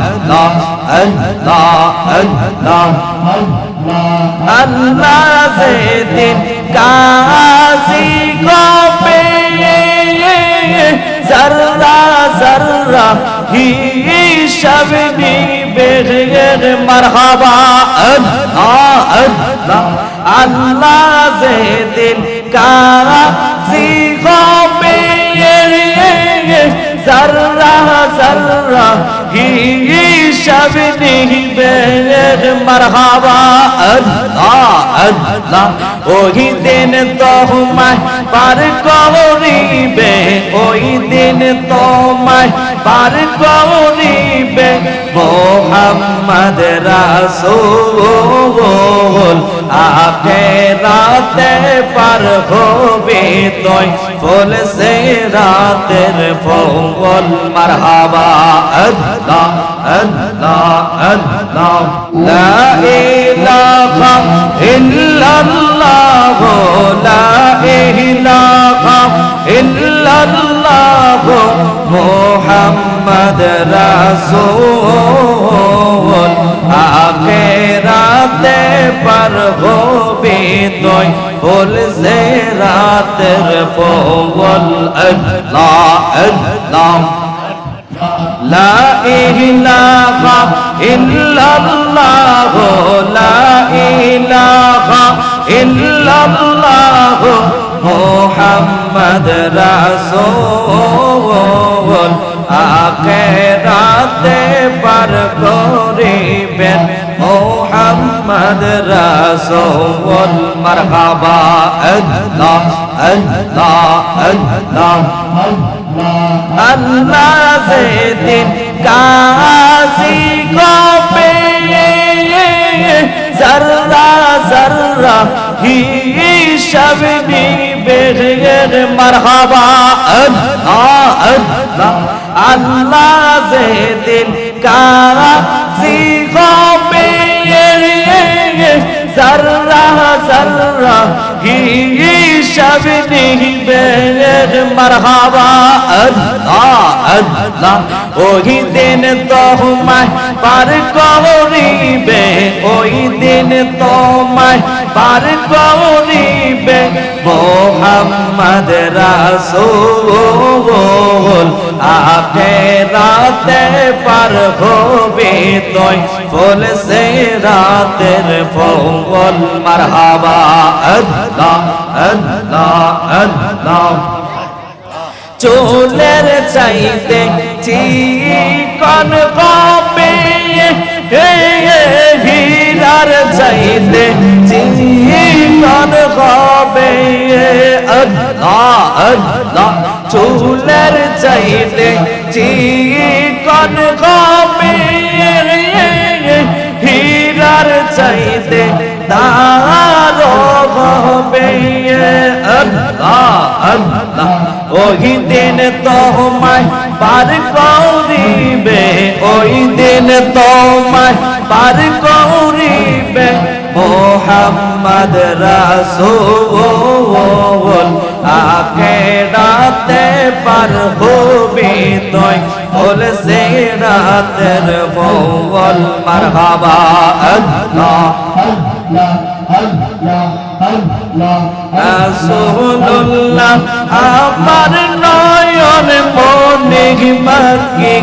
আল্লাহ আল্লাহ আল্লাহ আল্লাহ যেদিন কাজী কবে জর্রা জর্রা হিসাব নিবে মারহাবা আল্লাহ আল্লাহ আল্লাহ যেদিন কাজী জর্রা জর্রা ওই দিন তোমায় পার করিবে ওই দিন তোমায় পার করিবে মোহাম্মদ রাসূল পার হবে তুই ফুল রাতের ফল মারহাবা। আল্লাহ আল্লাহ আল্লাহ। লা ইলাহা ইল্লাল্লাহ, লা ইলাহা ইল্লাল্লাহ, মুহাম্মদ রাসূল। আখেরাতে ফুল সে রাতের ফল আল্লাহ আল্লাহ। লা ইলাহা ইল্লাল্লাহ, লা ইলাহা ইল্লাল্লাহ, মুহাম্মদ রাসূল আখিরাতে পার করিবেন। মুহাম্মদ রাসূল মারহাবা আল্লাহ আল্লাহ আল্লাহ আল্লাহ যেদিন কাজী কবে জর্রা জর্রা হিসাব নিবে মারহাবা আল্লাহ আল্লাহ আল্লাহ যেদিন কাজী কবে জর্রা জর্রা হিসাব নিবে মারহাবা আল্লাহ আল্লাহ ওই দিন তোমায় পার করিবে ওই দিন তোমায় পার করিবে মোহাম্মদ রাসূল আখেরাতে পার হবে তুই ফুল সে রাতের ফল মারহাবা, আল্লাহ আল্লাহ আল্লাহ। চুলের চাইতে চিকন কবে হীরার চাইতে চিকন কবে আল্লাহ আল্লাহ, চুলের চাইতে চিকন কবে হীরার চাইতে তারো হবে আল্লাহ আল্লাহ, ওই দিন তোমায় পার করিবে, ওই দিন তোমায় পার মোহাম্মদ রাসূল আখেরাতে পার হবে তুই বল সে রাতের বল মারহাবা আল্লাহ, রাসূলুল্লাহ আমার নয়ন মনে মাকি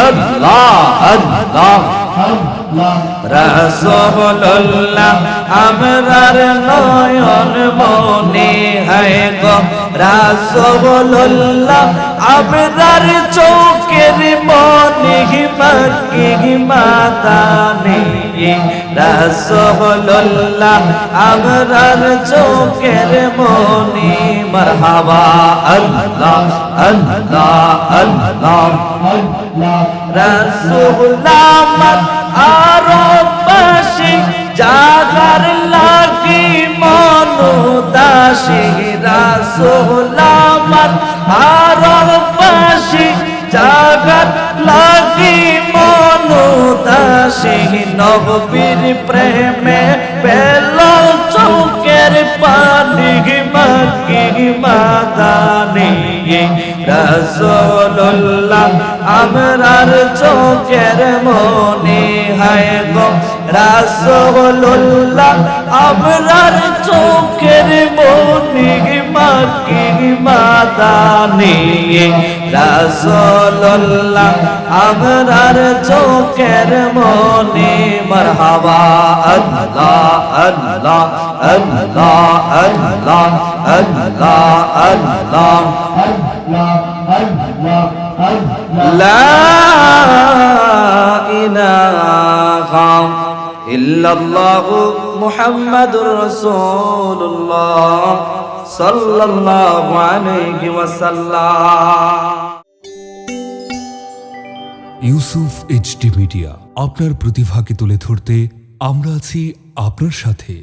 আল্লাহ আল্লাহ। রাসূলুল্লাহ আমরার নয়ন মনে হয় গো। রাসূলুল্লাহ আমরার আমরার চোখের মনে মারহাবা, আল্লাহ আল্লাহ আল্লাহ রাসূলুল্লাহ আরও পাশে জাগার লাগি মনুদাসী। রাসূলুল্লাহ আরও পাশে জাগার লাগি মনুদাসী। নববীর প্রেমে পেল মাদানি রসুল্লাহ আমরার চোখের মনে হায় গো রসুল্লাহ আমরার চোখের মনে মাকি মাদানি রসুল্লাহ আমরার চোখের মনে মরহাবা, আল্লাহ আল্লাহ আল্লাহ আল্লাহ। Allah Allah لا إله إلا الله محمد رسول الله صلى الله عليه وسلم Yusuf HD media আপনার প্রতিভাকে তুলে ধরতে আমরা আছি আপনার সাথে